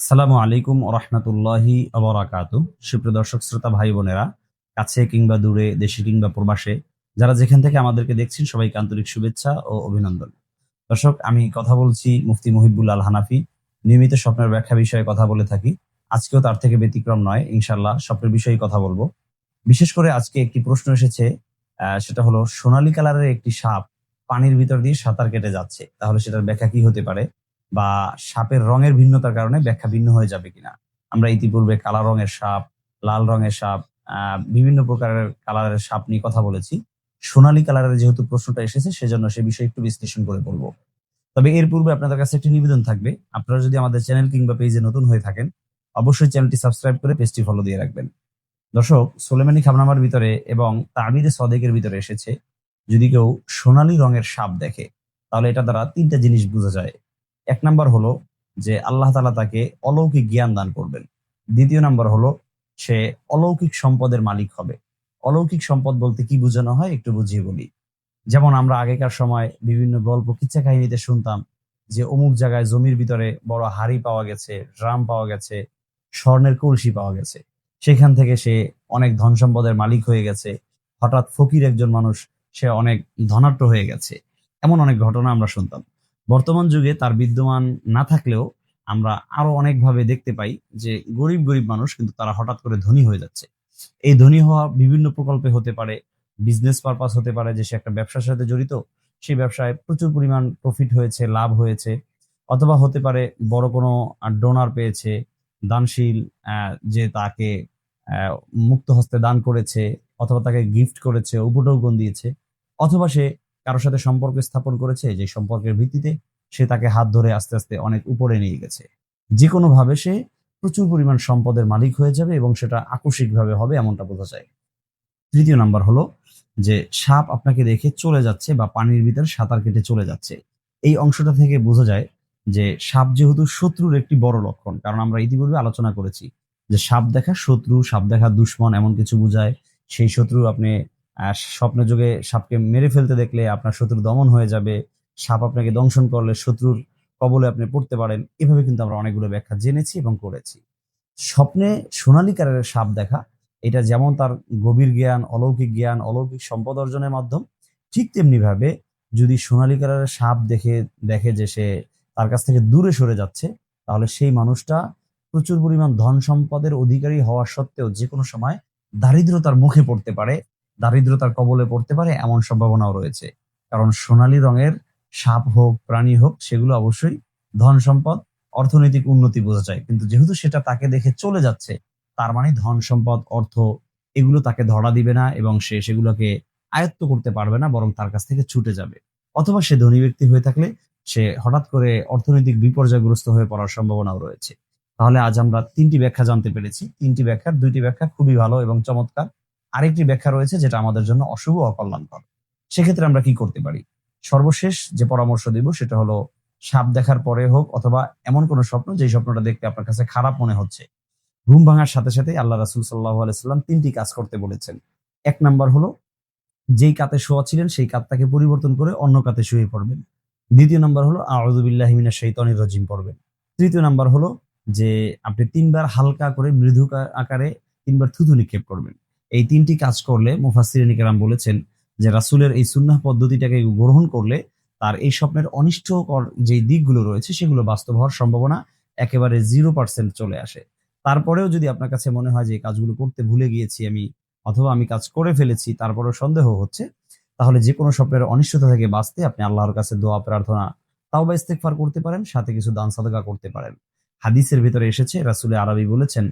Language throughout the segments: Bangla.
আসসালামু আলাইকুম রহমতুল্লাহি আবরাকাত সুপ্রিয় দর্শক, শ্রোতা ভাই বোনেরা, কাছে কিংবা দূরে, দেশে কিংবা প্রবাসে, যারা যেখান থেকে আমাদেরকে দেখছেন, সবাইকে আন্তরিক শুভেচ্ছা ও অভিনন্দন। দর্শক, আমি কথা বলছি মুফতি মুহিবুল আল হানাফি। নিয়মিত স্বপ্নের ব্যাখ্যা বিষয়ে কথা বলে থাকি। আজকেও তার থেকে ব্যতিক্রম নয় ইনশাল্লাহ স্বপ্নের বিষয়ে কথা বলব। বিশেষ করে আজকে একটি প্রশ্ন এসেছে সেটা হলো, সোনালী কালারের একটি সাপ পানির ভিতর দিয়ে সাঁতার কেটে যাচ্ছে, তাহলে সেটার ব্যাখ্যা কি হতে পারে? বা সাপের রঙের ভিন্নতার কারণে ব্যাখ্যা ভিন্ন হয়ে যাবে কিনা। আমরা ইতিপূর্বে কালা রঙের সাপ, লাল রঙের সাপ বিভিন্ন প্রকারের কালারের সাপ নিয়ে কথা বলেছি। সোনালী কালারের যেহেতু প্রশ্নটা এসেছে, সেজন্য সে বিষয়ে একটু বিশ্লেষণ করে বলব। তবে এর পূর্বে আপনাদের কাছে একটি নিবেদন থাকবে। আপনারা যদি আমাদের চ্যানেল কিংবা পেজে নতুন হয়ে থাকেন, অবশ্যই চ্যানেলটি সাবস্ক্রাইব করে পেজটি ফলো দিয়ে রাখবেন। দর্শক, সোলেমানি খাবনামার ভিতরে এবং তাবিরে সদেকের ভিতরে এসেছে, যদি কেউ সোনালী রঙের সাপ দেখে, তাহলে এটা দ্বারা তিনটা জিনিস বোঝা যায়। এক নাম্বার হলো যে আল্লাহ তালা তাকে অলৌকিক জ্ঞান দান করবেন। দ্বিতীয় নাম্বার হলো সে অলৌকিক সম্পদের মালিক হবে। অলৌকিক সম্পদ বলতে কি বোঝানো হয় একটু বুঝিয়ে বলি। যেমন আমরা আগেকার সময় বিভিন্ন গল্প, কিচ্ছা কাহিনীতে শুনতাম যে অমুক জায়গায় জমির ভিতরে বড় হাড়ি পাওয়া গেছে, ড্রাম পাওয়া গেছে, স্বর্ণের কলসি পাওয়া গেছে। সেখান থেকে সে অনেক ধন সম্পদের মালিক হয়ে গেছে। হঠাৎ ফকির একজন মানুষ, সে অনেক ধনাঢ্য হয়ে গেছে। এমন অনেক ঘটনা আমরা শুনতাম। বর্তমান যুগে তার বিদ্যমান না থাকলেও আমরা আরও অনেকভাবে দেখতে পাই যে গরিব গরিব মানুষ কিন্তু তারা হঠাৎ করে ধনী হয়ে যাচ্ছে। এই ধনী হওয়া বিভিন্ন প্রকল্পে হতে পারে বিজনেস পারপাস হতে পারে যে সে একটা ব্যবসার সাথে জড়িত সেই ব্যবসায় প্রচুর পরিমাণ প্রফিট হয়েছে, লাভ হয়েছে, অথবা হতে পারে বড় কোনো ডোনার পেয়েছে, দানশীল যে তাকে মুক্ত হস্তে দান করেছে, অথবা তাকে গিফট করেছে উপটৌকন দিয়েছে, অথবা সে কারোর সাথে সম্পর্ক স্থাপন করেছে, যে সম্পর্কের ভিত্তিতে সে তাকে হাত ধরে আস্তে আস্তে অনেক উপরে নিয়ে গেছে। যে কোনো ভাবে সে প্রচুর পরিমাণ সম্পদের মালিক হয়ে যাবে এবং সেটা আকস্মিকভাবে হবে এমনটা বোঝা যায়। তৃতীয় নাম্বার হলো যে সাপ আপনাকে দেখে চলে যাচ্ছে বা পানির ভিতরে সাঁতার কেটে চলে যাচ্ছে। এই অংশটা থেকে বোঝা যায় যে সাপ যেহেতু শত্রুর একটি বড় লক্ষণ, কারণ আমরা ইতিপূর্বে আলোচনা করেছি যে সাপ দেখা শত্রু, সাপ দেখা দুশ্মন এমন কিছু বোঝায়। সেই শত্রু আপনি স্বপ্নে যুগে সাপকে মেরে ফেলতে দেখলে আপনার শত্রু দমন হয়ে যাবে। সাপ আপনাকে দংশন করলে শত্রুর কবলে আপনি পড়তে পারেন। এভাবে কিন্তু আমরা অনেকগুলো ব্যাখ্যা জেনেছি এবং করেছি। স্বপ্নে সোনালী কালারের সাপ দেখা, এটা যেমন তার গভীর জ্ঞান, অলৌকিক জ্ঞান, অলৌকিক সম্পদ অর্জনের মাধ্যম, ঠিক তেমনি ভাবে যদি সোনালী কালারের সাপ দেখে দেখে যে সে তার কাছ থেকে দূরে সরে যাচ্ছে, তাহলে সেই মানুষটা প্রচুর পরিমাণ ধন সম্পদের অধিকারী হওয়া সত্ত্বেও যে কোনো সময় দারিদ্রতার মুখে পড়তে পারে। দারিদ্রতার কবলে পড়তে পারে এমন সম্ভাবনাও রয়েছে। কারণ সোনালী রঙের সাপ হোক, প্রাণী হোক, সেগুলো অবশ্যই ধন সম্পদ, অর্থনৈতিক উন্নতি বোঝা যায়। কিন্তু যেহেতু সেটা তাকে দেখে চলে যাচ্ছে, তার মানে ধন সম্পদ, অর্থ, এগুলো তাকে ধরা দিবে না এবং সে সেগুলোকে আয়ত্ত করতে পারবে না, বরং তার কাছ থেকে ছুটে যাবে। অথবা সে ধনী ব্যক্তি হয়ে থাকলে সে হঠাৎ করে অর্থনৈতিক বিপর্যয়গ্রস্ত হয়ে পড়ার সম্ভাবনাও রয়েছে। তাহলে আজ আমরা তিনটি ব্যাখ্যা জানতে পেরেছি। তিনটি ব্যাখ্যার, দুইটি ব্যাখ্যা খুবই ভালো এবং চমৎকার। আরেকটি ব্যাখ্যা রয়েছে যেটা আমাদের জন্য অশুভ অকল্যাণকর। সেক্ষেত্রে আমরা কি করতে পারি? সর্বশেষ যে পরামর্শ দিব সেটা হলো, সাপ দেখার পরে হোক অথবা এমন কোন স্বপ্ন যে স্বপ্নটা দেখতে আপনার কাছে খারাপ মনে হচ্ছে। ঘুম ভাঙার সাথে সাথে আল্লাহ রাসুল সাল্লাহ আলাইসাল্লাম তিনটি কাজ করতে বলেছেন। এক নাম্বার হলো, যেই কাতে শোয়া ছিলেন সেই কাতটাকে পরিবর্তন করে অন্য কাতে শুয়ে পড়বেন। দ্বিতীয় নাম্বার হলো আউযুবিল্লাহি মিনাশ শাইতানির রজিম পড়বেন। তৃতীয় নাম্বার হলো, যে আপনি তিনবার হালকা করে মৃদু আকারে তিনবার থুতু নিক্ষেপ করবেন। এই তিনটি কাজ করলে মুফাসসিরিন কেরাম বলেছেন যে রাসূলের এই সুন্নাহ পদ্ধতিটাকে গ্রহণ করলে তার এই স্বপ্নের অনিষ্টকর যে দিকগুলো রয়েছে সেগুলো বাস্তব হওয়ার সম্ভাবনা একেবারে জিরো পার্সেন্ট চলে আসে। তারপরেও যদি আপনার কাছে মনে হয় যে কাজগুলো করতে ভুলে গিয়েছি আমি অথবা আমি কাজ করে ফেলেছি, তারপরেও সন্দেহ হচ্ছে, তাহলে যে কোনো স্বপ্নের অনিষ্টতা থেকে বাঁচতে আপনি আল্লাহর কাছে দোয়া, প্রার্থনা তাও বা ইস্তেগফার করতে পারেন, সাথে কিছু দান, সাদকা করতে পারেন। হাদিসের ভিতরে এসেছে, রাসূলে আরবি বলেছেন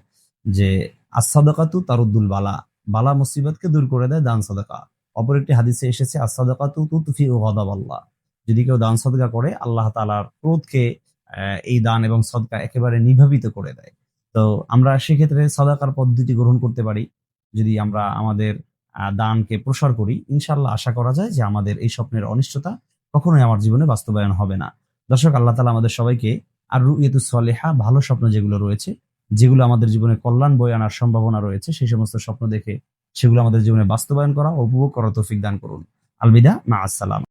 যে আসাদাকাতু তারুদ্দুল বালা। বালা মুসিবতকে দূর করে দেয় দান সাদাকা। অপর একটি হাদিসে এসেছে আসাদাকাতু তুফি ও আল্লাহ যদি কেউ দান সদকা করে, আল্লাহ তালার ক্রোধকে এই দান এবং সদকা একেবারে নিভাবিত করে দেয়। তো আমরা সেক্ষেত্রে সদাকার পদ্ধতি গ্রহণ করতে পারি। যদি আমরা আমাদের দানকে প্রসার করি ইনশাল্লাহ আশা করা যায় যে আমাদের এই স্বপ্নের অনিষ্টতা কখনোই আমার জীবনে বাস্তবায়ন হবে না। দর্শক, আল্লাহ তালা আমাদের সবাইকে আর রুইয়েতু সলেহা ভালো স্বপ্ন যেগুলো রয়েছে যেগুলো আমাদের জীবনে কল্যাণ বয়ে আনার সম্ভাবনা রয়েছে, সেই সমস্ত স্বপ্ন দেখে সেগুলো আমাদের জীবনে বাস্তবায়ন করা, উপভোগ করা তৌফিক দান করুন। আলবিদা, মা আসসালাম।